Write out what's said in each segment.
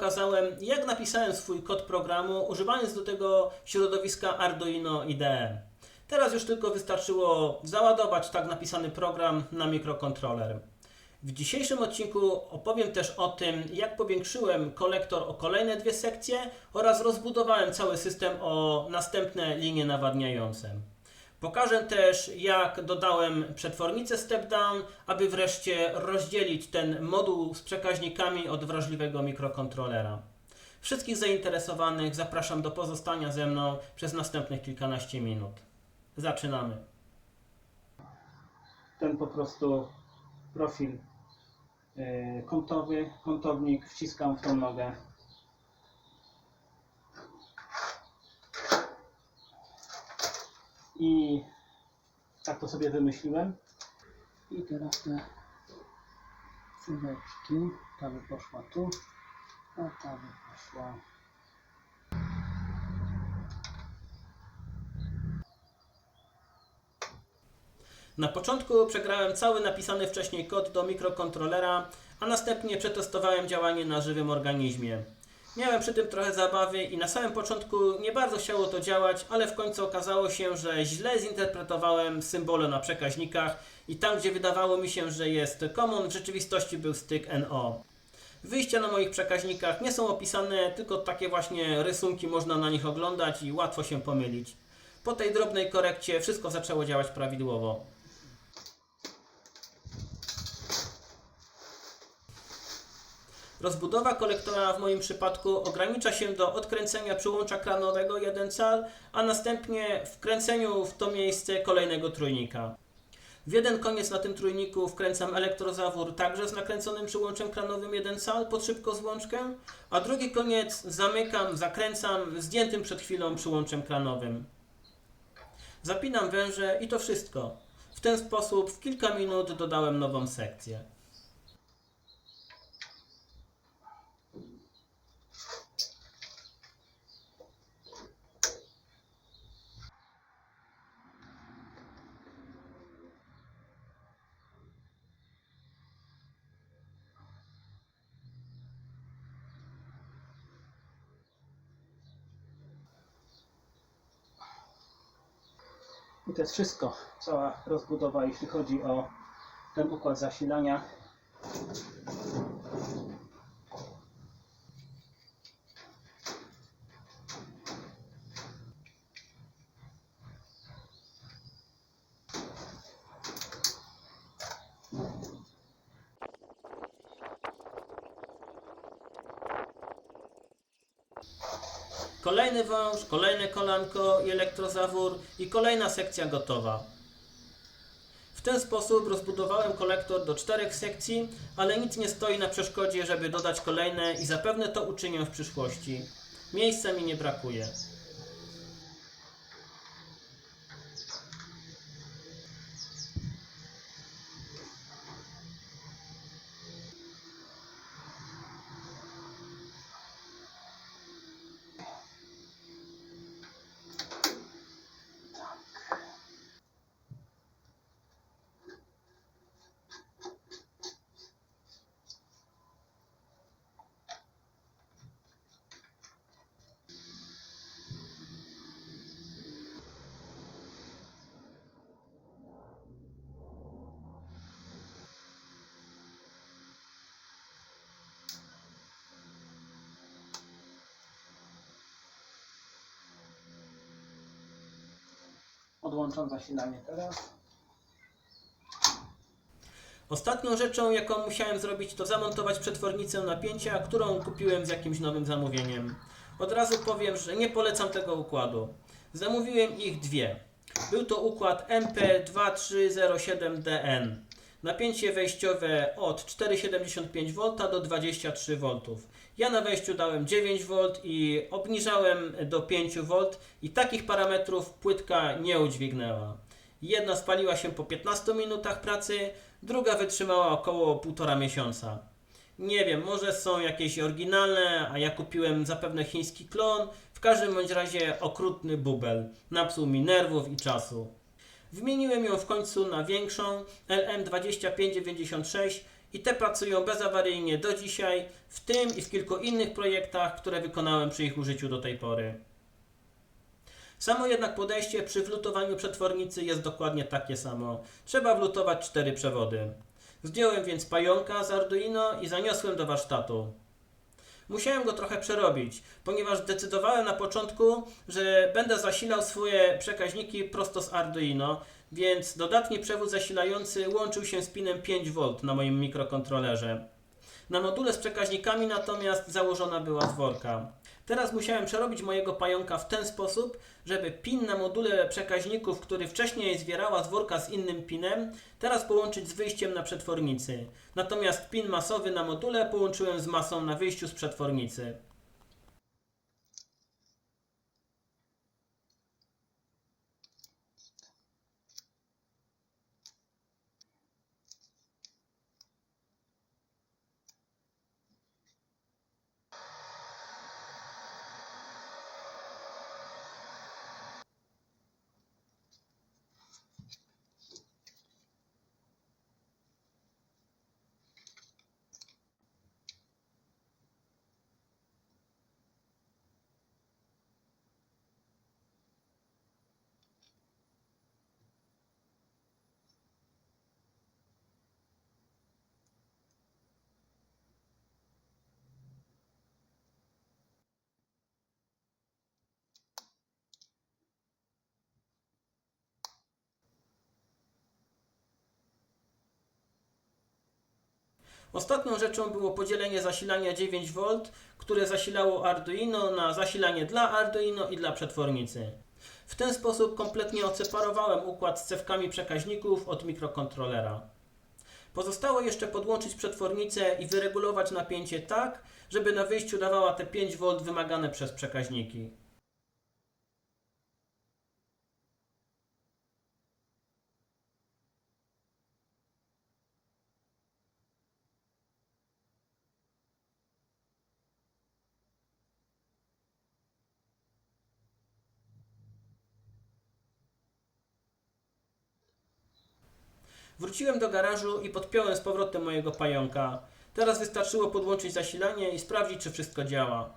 pokazałem, jak napisałem swój kod programu, używając do tego środowiska Arduino IDE. Teraz już tylko wystarczyło załadować tak napisany program na mikrokontroler. W dzisiejszym odcinku opowiem też o tym, jak powiększyłem kolektor o kolejne dwie sekcje oraz rozbudowałem cały system o następne linie nawadniające. Pokażę też, jak dodałem przetwornicę step down, aby wreszcie rozdzielić ten moduł z przekaźnikami od wrażliwego mikrokontrolera. Wszystkich zainteresowanych zapraszam do pozostania ze mną przez następnych kilkanaście minut. Zaczynamy. Ten po prostu profil yy, kątowy, kątownik wciskam w tą nogę. I tak to sobie wymyśliłem. I teraz te córeczki, ta by poszła tu, a ta by poszła Na początku przegrałem cały napisany wcześniej kod do mikrokontrolera, a następnie przetestowałem działanie na żywym organizmie. Miałem przy tym trochę zabawy i na samym początku nie bardzo chciało to działać, ale w końcu okazało się, że źle zinterpretowałem symbole na przekaźnikach i tam, gdzie wydawało mi się, że jest common, w rzeczywistości był styk NO. Wyjścia na moich przekaźnikach nie są opisane, tylko takie właśnie rysunki można na nich oglądać i łatwo się pomylić. Po tej drobnej korekcie wszystko zaczęło działać prawidłowo. Rozbudowa kolektora w moim przypadku ogranicza się do odkręcenia przyłącza kranowego 1 cal, a następnie wkręceniu w to miejsce kolejnego trójnika. W jeden koniec na tym trójniku wkręcam elektrozawór także z nakręconym przyłączem kranowym 1 cal pod szybko złączkę, a drugi koniec zamykam, zakręcam zdjętym przed chwilą przyłączem kranowym. Zapinam węże i to wszystko. W ten sposób w kilka minut dodałem nową sekcję. I to jest wszystko. Cała rozbudowa, jeśli chodzi o ten układ zasilania. Kolejny wąż, kolejne kolanko i elektrozawór i kolejna sekcja gotowa. W ten sposób rozbudowałem kolektor do czterech sekcji, ale nic nie stoi na przeszkodzie, żeby dodać kolejne i zapewne to uczynię w przyszłości. Miejsca mi nie brakuje. Odłączam zasilanie teraz. Ostatnią rzeczą, jaką musiałem zrobić, to zamontować przetwornicę napięcia, którą kupiłem z jakimś nowym zamówieniem. Od razu powiem, że nie polecam tego układu. Zamówiłem ich dwie. Był to układ MP2307DN. Napięcie wejściowe od 4,75V do 23V. Ja na wejściu dałem 9V i obniżałem do 5V i takich parametrów płytka nie udźwignęła. Jedna spaliła się po 15 minutach pracy, druga wytrzymała około 1,5 miesiąca. Nie wiem, może są jakieś oryginalne, a ja kupiłem zapewne chiński klon. W każdym bądź razie okrutny bubel. Napsuł mi nerwów i czasu. Wymieniłem ją w końcu na większą LM2596 i te pracują bezawaryjnie do dzisiaj, w tym i w kilku innych projektach, które wykonałem przy ich użyciu do tej pory. Samo jednak podejście przy wlutowaniu przetwornicy jest dokładnie takie samo. Trzeba wlutować cztery przewody. Zdjąłem więc pająka z Arduino i zaniosłem do warsztatu. Musiałem go trochę przerobić, ponieważ zdecydowałem na początku, że będę zasilał swoje przekaźniki prosto z Arduino, więc dodatni przewód zasilający łączył się z pinem 5V na moim mikrokontrolerze. Na module z przekaźnikami natomiast założona była zworka. Teraz musiałem przerobić mojego pająka w ten sposób, żeby pin na module przekaźników, który wcześniej zwierała zworka z innym pinem, teraz połączyć z wyjściem na przetwornicy. Natomiast pin masowy na module połączyłem z masą na wyjściu z przetwornicy. Ostatnią rzeczą było podzielenie zasilania 9V, które zasilało Arduino na zasilanie dla Arduino i dla przetwornicy. W ten sposób kompletnie odseparowałem układ z cewkami przekaźników od mikrokontrolera. Pozostało jeszcze podłączyć przetwornicę i wyregulować napięcie tak, żeby na wyjściu dawała te 5V wymagane przez przekaźniki. Wróciłem do garażu i podpiąłem z powrotem mojego pająka. Teraz wystarczyło podłączyć zasilanie i sprawdzić, czy wszystko działa.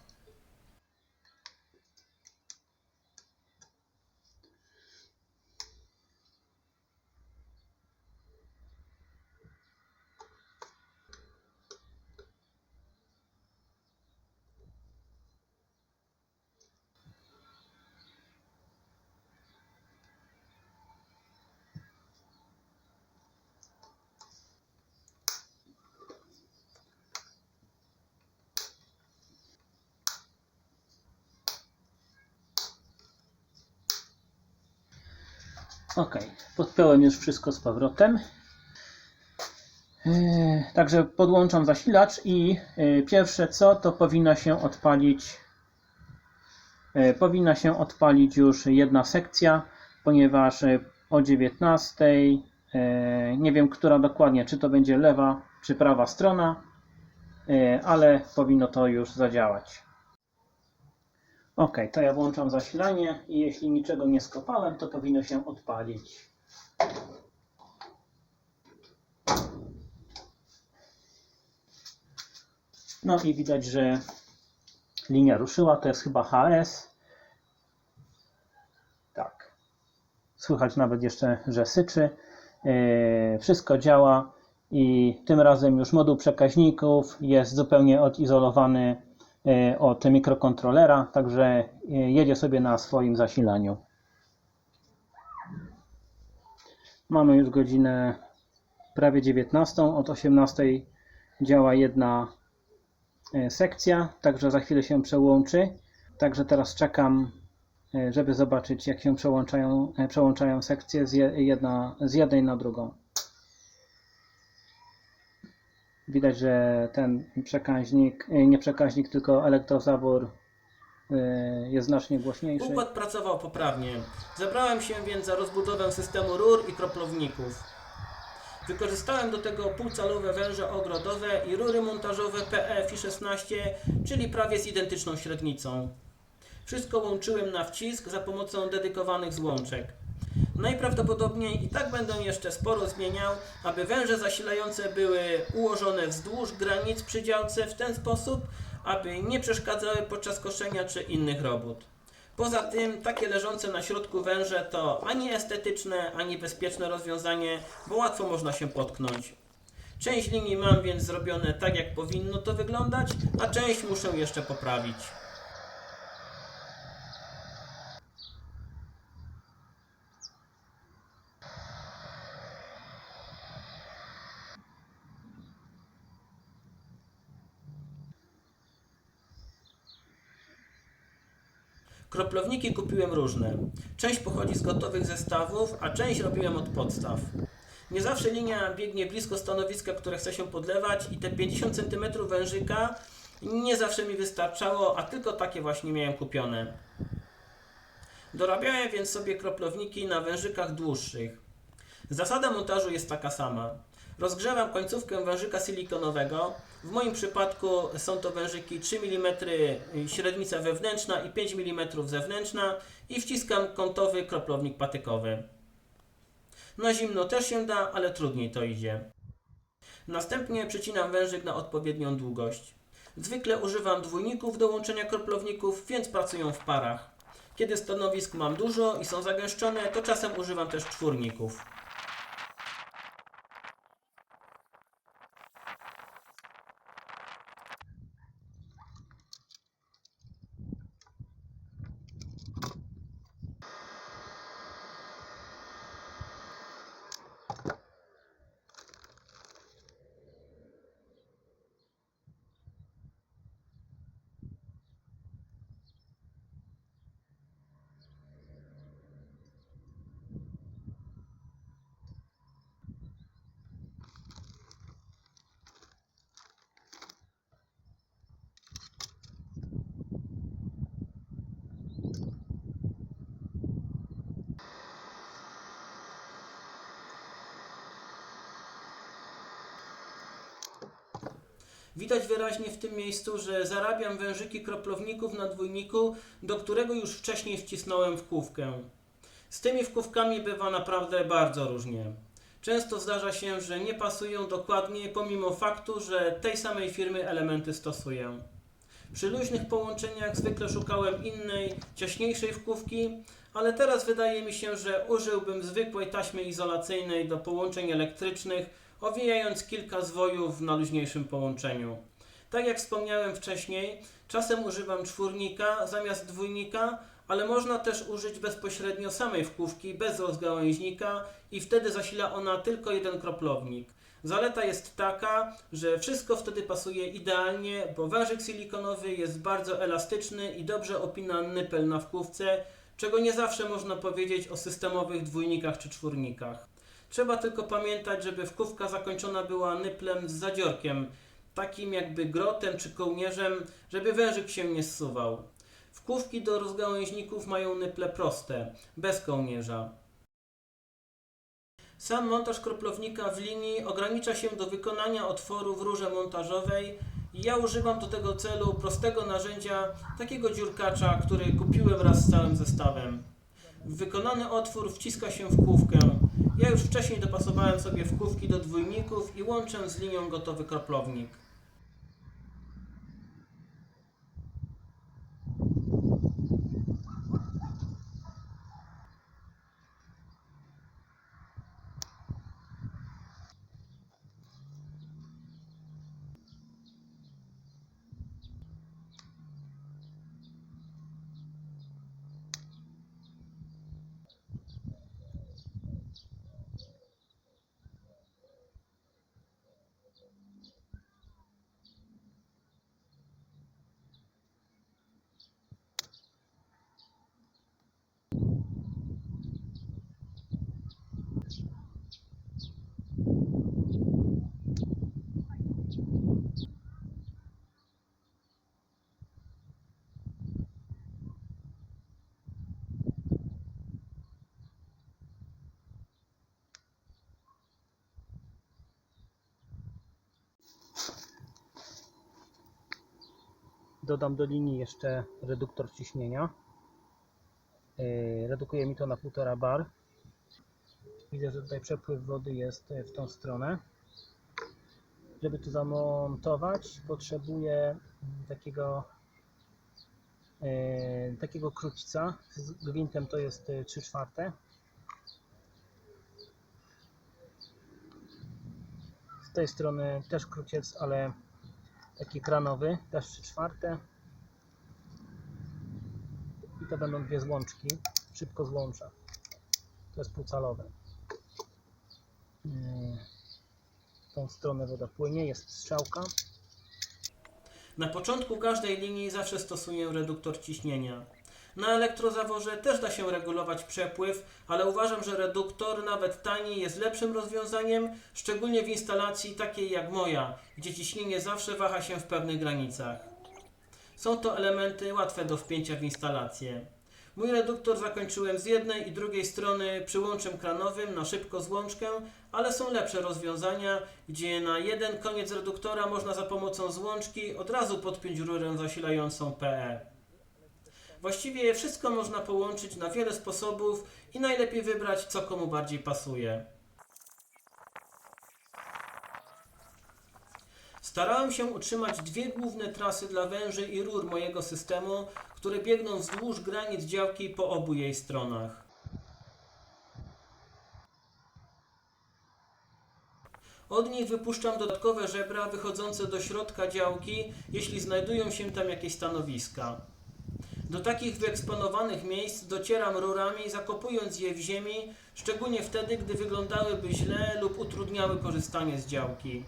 Ok, podpiąłem już wszystko z powrotem. Yy, Także podłączam zasilacz i yy, pierwsze co to powinna się odpalić yy, powinna się odpalić już jedna sekcja, ponieważ o 19 yy, nie wiem która dokładnie, czy to będzie lewa czy prawa strona, ale powinno to już zadziałać. Ok, to ja włączam zasilanie i jeśli niczego nie skopałem, to powinno się odpalić. No i widać, że linia ruszyła, to jest chyba HS. Tak. Słychać nawet jeszcze, że syczy. Yy, Wszystko działa i tym razem już moduł przekaźników jest zupełnie odizolowany od mikrokontrolera, także e, jedzie sobie na swoim zasilaniu. Mamy już godzinę prawie 19. Od 18 działa jedna e, sekcja, także za chwilę się przełączy. Także teraz czekam, e, żeby zobaczyć jak się przełączają, e, przełączają sekcje z, je, jedna, z jednej na drugą. Widać, że ten przekaźnik, e, nie przekaźnik, tylko elektrozabór e, jest znacznie głośniejszy. Układ pracował poprawnie. Zabrałem się więc za rozbudowę systemu rur i kroplowników. Wykorzystałem do tego półcalowe węże ogrodowe i rury montażowe PE-16, czyli prawie z identyczną średnicą. Wszystko łączyłem na wcisk za pomocą dedykowanych złączek. Najprawdopodobniej i tak będę jeszcze sporo zmieniał, aby węże zasilające były ułożone wzdłuż granic przy działce w ten sposób, aby nie przeszkadzały podczas koszenia czy innych robót. Poza tym takie leżące na środku węże to ani estetyczne, ani bezpieczne rozwiązanie, bo łatwo można się potknąć. Część linii mam więc zrobione tak jak powinno to wyglądać, a część muszę jeszcze poprawić. Kroplowniki kupiłem różne. Część pochodzi z gotowych zestawów, a część robiłem od podstaw. Nie zawsze linia biegnie blisko stanowiska, które chce się podlewać i te 50 cm wężyka nie zawsze mi wystarczało, a tylko takie właśnie miałem kupione. Dorabiałem więc sobie kroplownniki na wężykach dłuższych. Zasada montażu jest taka sama. Rozgrzewam końcówkę wężyka silikonowego. W moim przypadku są to wężyki 3 mm średnica wewnętrzna i 5 mm zewnętrzna i wciskam kątowy kroplownik patykowy. Na zimno też się da, ale trudniej to idzie. Następnie przycinam wężyk na odpowiednią długość. Zwykle używam dwójników do łączenia kroplowników, więc pracują w parach. Kiedy stanowisk mam dużo i są zagęszczone, to czasem używam też czwórników. Widać wyraźnie w tym miejscu, że zarabiam wężyki kroplowników na dwójniku, do którego już wcześniej wcisnąłem wkówkę. Z tymi wkówkami bywa naprawdę bardzo różnie. Często zdarza się, że nie pasują dokładnie, pomimo faktu, że tej samej firmy elementy stosuję. Przy luźnych połączeniach zwykle szukałem innej, ciaśniejszej wkówki, ale teraz wydaje mi się, że użyłbym zwykłej taśmy izolacyjnej do połączeń elektrycznych, owijając kilka zwojów na luźniejszym połączeniu. Tak jak wspomniałem wcześniej, czasem używam czwórnika zamiast dwójnika, ale można też użyć bezpośrednio samej wkówki bez rozgałęźnika i wtedy zasila ona tylko jeden kroplownik. Zaleta jest taka, że wszystko wtedy pasuje idealnie, bo wężyk silikonowy jest bardzo elastyczny i dobrze opina nypel na wkówce, czego nie zawsze można powiedzieć o systemowych dwójnikach czy czwórnikach. Trzeba tylko pamiętać, żeby wkówka zakończona była nyplem z zadziorkiem, takim jakby grotem czy kołnierzem, żeby wężyk się nie zsuwał. Wkówki do rozgałęźników mają nyple proste, bez kołnierza. Sam montaż kroplownika w linii ogranicza się do wykonania otworu w rurze montażowej ja używam do tego celu prostego narzędzia, takiego dziurkacza, który kupiłem wraz z całym zestawem. W wykonany otwór wciska się wkówkę. Ja już wcześniej dopasowałem sobie wkówki do dwójników i łączę z linią gotowy kroplownik. Dodam do linii jeszcze reduktor ciśnienia. Yy, Redukuje mi to na 1,5 bar. Widzę, że tutaj przepływ wody jest e, w tą stronę. Żeby tu zamontować, potrzebuję takiego e, takiego krótca. Z gwintem to jest e, 3 czwarte. Z tej strony też króciec, ale taki kranowy, też 3 czwarte. I to będą dwie złączki. Szybko złącza. To jest półcalowe. W tą stronę woda płynie, jest strzałka. Na początku każdej linii zawsze stosuję reduktor ciśnienia. Na elektrozaworze też da się regulować przepływ, ale uważam, że reduktor, nawet tani, jest lepszym rozwiązaniem, szczególnie w instalacji takiej jak moja, gdzie ciśnienie zawsze waha się w pewnych granicach. Są to elementy łatwe do wpięcia w instalację. Mój reduktor zakończyłem z jednej i drugiej strony przyłączem kranowym na szybko złączkę, ale są lepsze rozwiązania, gdzie na jeden koniec reduktora można za pomocą złączki od razu podpiąć rurę zasilającą PE. Właściwie wszystko można połączyć na wiele sposobów i najlepiej wybrać, co komu bardziej pasuje. Starałem się utrzymać dwie główne trasy dla węży i rur mojego systemu, które biegną wzdłuż granic działki po obu jej stronach. Od nich wypuszczam dodatkowe żebra wychodzące do środka działki, jeśli znajdują się tam jakieś stanowiska. Do takich wyeksponowanych miejsc docieram rurami, zakopując je w ziemi, szczególnie wtedy, gdy wyglądałyby źle lub utrudniały korzystanie z działki.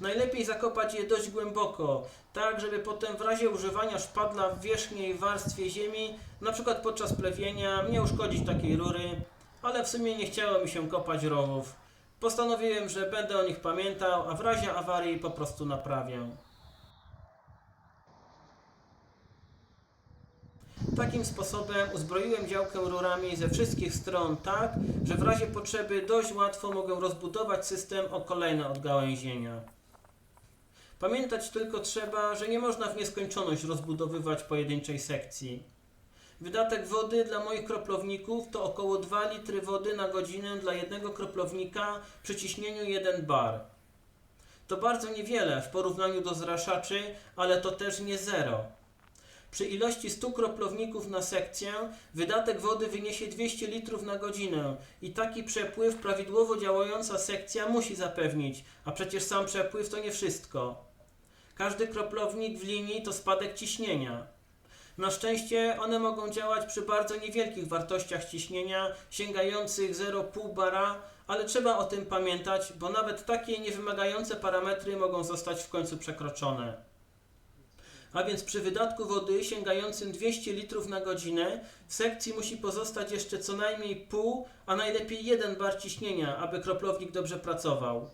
Najlepiej zakopać je dość głęboko, tak żeby potem w razie używania szpadla w wierzchniej warstwie ziemi, np. podczas plewienia, nie uszkodzić takiej rury, ale w sumie nie chciało mi się kopać rowów. Postanowiłem, że będę o nich pamiętał, a w razie awarii po prostu naprawię. Takim sposobem uzbroiłem działkę rurami ze wszystkich stron tak, że w razie potrzeby dość łatwo mogę rozbudować system o kolejne odgałęzienia. Pamiętać tylko trzeba, że nie można w nieskończoność rozbudowywać pojedynczej sekcji. Wydatek wody dla moich kroplowników to około 2 litry wody na godzinę dla jednego kroplownika przy ciśnieniu 1 bar. To bardzo niewiele w porównaniu do zraszaczy, ale to też nie zero. Przy ilości 100 kroplowników na sekcję wydatek wody wyniesie 200 litrów na godzinę i taki przepływ prawidłowo działająca sekcja musi zapewnić, a przecież sam przepływ to nie wszystko. Każdy kroplownik w linii to spadek ciśnienia. Na szczęście one mogą działać przy bardzo niewielkich wartościach ciśnienia, sięgających 0,5 bara, ale trzeba o tym pamiętać, bo nawet takie niewymagające parametry mogą zostać w końcu przekroczone. A więc przy wydatku wody sięgającym 200 litrów na godzinę w sekcji musi pozostać jeszcze co najmniej pół, a najlepiej jeden bar ciśnienia, aby kroplownik dobrze pracował.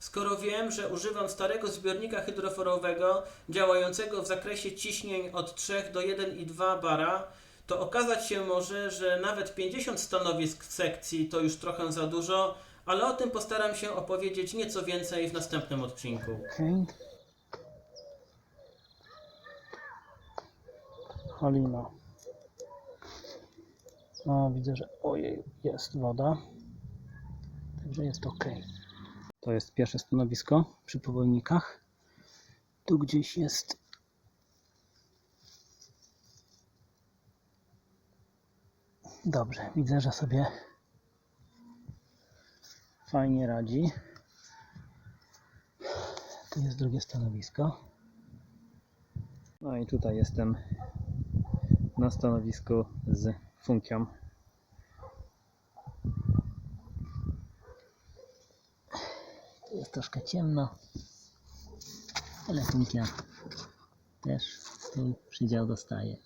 Skoro wiem, że używam starego zbiornika hydroforowego działającego w zakresie ciśnień od 3 do 1,2 bara, to okazać się może, że nawet 50 stanowisk w sekcji to już trochę za dużo, ale o tym postaram się opowiedzieć nieco więcej w następnym odcinku. Halina. No, widzę, że ojej, jest woda. Także jest ok. To jest pierwsze stanowisko przy powolnikach. Tu gdzieś jest. Dobrze, widzę, że sobie fajnie radzi. Tu jest drugie stanowisko. No i tutaj jestem na stanowisku z funkią. Tu jest troszkę ciemno, ale funkia też swój przydział dostaje.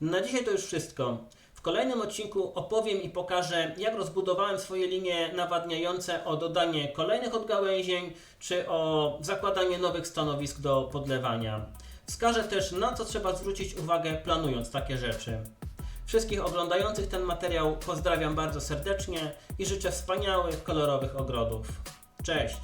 Na dzisiaj to już wszystko. W kolejnym odcinku opowiem i pokażę, jak rozbudowałem swoje linie nawadniające o dodanie kolejnych odgałęzień, czy o zakładanie nowych stanowisk do podlewania. Wskażę też, na co trzeba zwrócić uwagę, planując takie rzeczy. Wszystkich oglądających ten materiał pozdrawiam bardzo serdecznie i życzę wspaniałych, kolorowych ogrodów. Cześć!